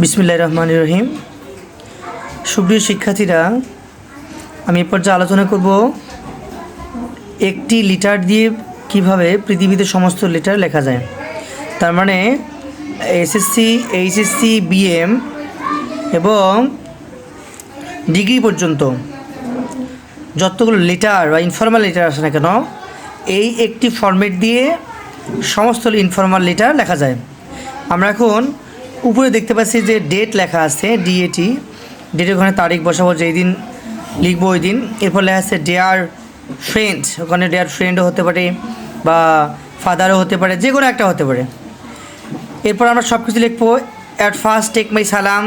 বিসমিল্লাহ রহমান রহিম। সুপ্রিয় শিক্ষার্থীরা, আমি এ পর্যায়ে আলোচনা করব একটি লিটার দিয়ে কীভাবে পৃথিবীতে সমস্ত লিটার লেখা যায়। তার মানে এসএসসি, এইচএসসি, বিএম এবং ডিগ্রি পর্যন্ত যতগুলো লেটার বা ইনফর্মাল লিটার আসে না কেন, এই একটি ফর্মেট দিয়ে সমস্ত ইনফর্মাল লিটার লেখা যায়। আমরা এখন উপরে দেখতে পাচ্ছি যে ডেট লেখা আছে ডিএটি ডেটের ওখানে তারিখ বসাবো, যেই দিন লিখব ওই দিন। এরপর লেখা আছে ডেয়ার ফ্রেন্ড ওখানে ডেয়ার ফ্রেন্ডও হতে পারে বা ফাদারও হতে পারে যে কোনো একটা হতে পারে। এরপর আমরা সব কিছু লিখব অ্যাট ফার্স্ট টেক মাই সালাম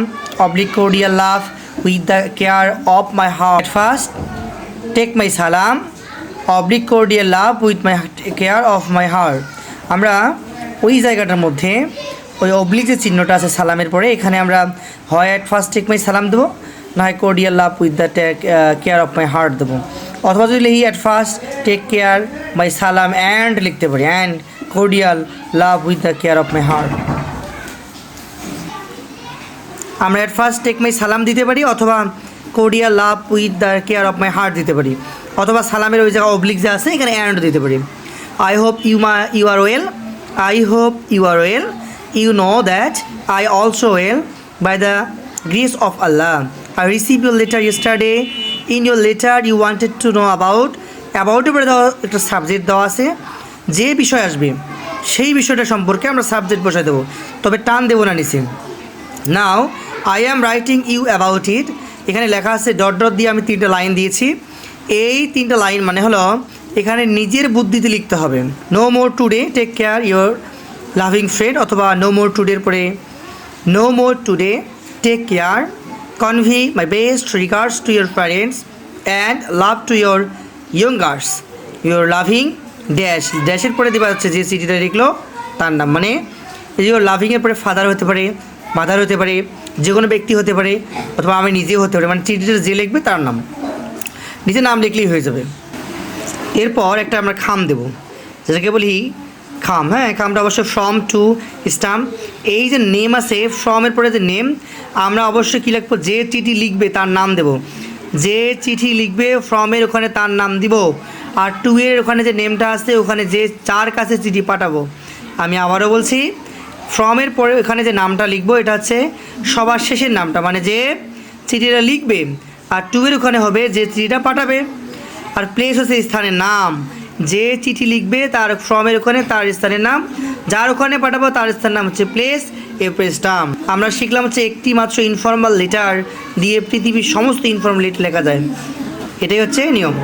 oblique cordial love with the care of my heart first take my সালাম oblique cordial love with my care of my heart আমরা ওই জায়গাটার মধ্যে ওই অবলিক যে চিহ্নটা আছে সালামের পরে, এখানে আমরা হয় অ্যাট ফার্স্ট টেক মাই সালাম দেবো, না হয় cordial love with the take care of my heart দেবো। অথবা যদি লিখি at first take care my সালাম অ্যান্ড লিখতে পারি and cordial love with the care of my heart আমরা অ্যাট ফার্স্ট টেক মাই সালাম দিতে পারি, অথবা cordial love with the care of my heart দিতে পারি। অথবা সালামের ওই জায়গা অবলিক যে আছে, এখানে অ্যান্ড দিতে পারি। আই হোপ ইউ মা you are well I hope you are well you know that I also well by the grace of Allah I receive your letter yesterday in your letter you wanted to know about অ্যাবাউটের পরে দেওয়া একটা subject দেওয়া আছে, যে বিষয় আসবে, সেই বিষয়টা সম্পর্কে আমরা সাবজেক্ট বসাই দেবো। তবে টান দেবো না নিচে। Now I am writing you about it এখানে লেখা আছে ডট ডট দিয়ে আমি তিনটা লাইন দিয়েছি। এই তিনটা লাইন মানে হলো, এখানে নিজের বুদ্ধিতে লিখতে হবে। No more today take care your loving friend অথবা নো মোর টুডের পরে, no more today, take care, convey my best regards to your parents and love to your youngers your loving dash. ড্যাশের পরে দেওয়া হচ্ছে যে চিঠিটা লিখলো, তার নাম মানে যে লাভিংয়ের পরে ফাদার হতে পারে, মাদার হতে পারে যে কোনো ব্যক্তি হতে পারে অথবা আমি নিজেও হতে পারে। মানে চিঠিটা যে লিখবে তার নাম। নিজের নাম লিখলেই হয়ে যাবে। এরপর একটা আমরা খাম দেব। যেটাকে বলি খাম হ্যাঁ খামটা অবশ্যই ফ্রম টু স্টাম্প এই যে নেম আছে ফ্রমের পরে যে নেম আমরা অবশ্যই কী লিখব? যে চিঠি লিখবে, তার নাম দেব। যে চিঠি লিখবে ফ্রমের ওখানে তার নাম দিব। আর টু এর ওখানে যে নেমটা আছে, ওখানে যে চার কাছে চিঠি পাঠাবো। আমি আবারও বলছি ফ্রমের পরে ওখানে যে নামটা লিখব, এটা হচ্ছে সবার শেষের নামটা। মানে যে চিঠিটা লিখবে, আর টু এর ওখানে হবে যে চিঠিটা পাঠাবে। আর প্লেস হচ্ছে স্থানের নাম। যে চিঠি লিখবে তার ফর্মের ওখানে তার স্থানের নাম, যার ওখানে পাঠাবো তার স্থানের নাম হচ্ছে প্লেস এ টার্ম আমরা শিখলাম হচ্ছে একটি মাত্র ইনফর্মাল লেটার দিয়ে পৃথিবীর সমস্ত ইনফর্মাল লেটার লেখা যায়। এটাই হচ্ছে নিয়ম।